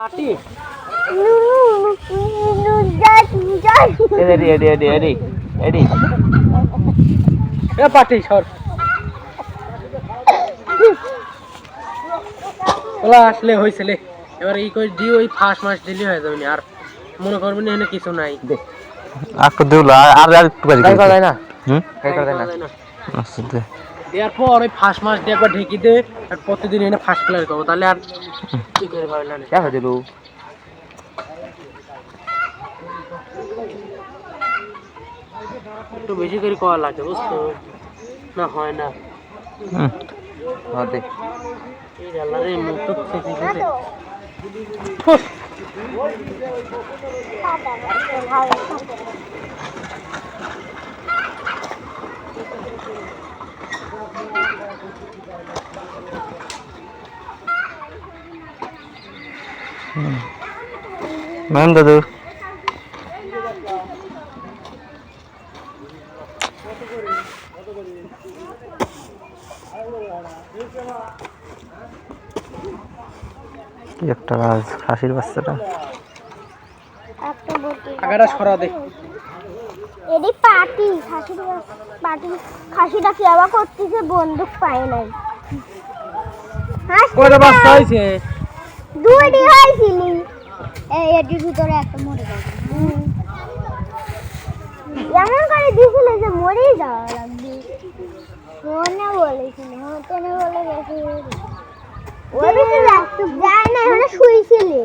পাটি এডি এডি এডি এডি এডি এ পাটি সর। ওলা আসলে হয়েছিল এবার এই করে দিয়ে ওই ফার্স্ট মাস দিলে হয়ে যাবে আর মনে করবেন এখানে কিছু নাই। আকু দিউলা আর আর একটু কাজ না? হুম? তাই না? আচ্ছা দে। দেওয়ার পর ওই ফার্স্ট মাস দিয়ে একবার ঢেকে দে আর প্রতিদিন এনে ফার্স্ট প্লেয়ার করব তাহলে আর কি করে না দেখা দিলু একটু বেশি করে করা লাগে বুঝছ? না হয় না। হ্যাঁ এই মুখ তো থেকে গেছে মান দাদু। কি একটা রাজ খাসির বাচ্চাটা। আগাটা সরা দে। এদি পাটি খাসি পাটি। খাসিটা কি আবার করতেছে বন্দুক পায় নাই। কয়টা। বাচ্চা হয়েছে? দুইটি হয়েছিলি এই এটির ভিতরে একটা মরে গেল এমন করে দিয়েছিল যে মরেই যাওয়া লাগবে। ফোনে বলেছিল মনে বলে গেছে। ওই যায় না এখানে শুয়েছিলি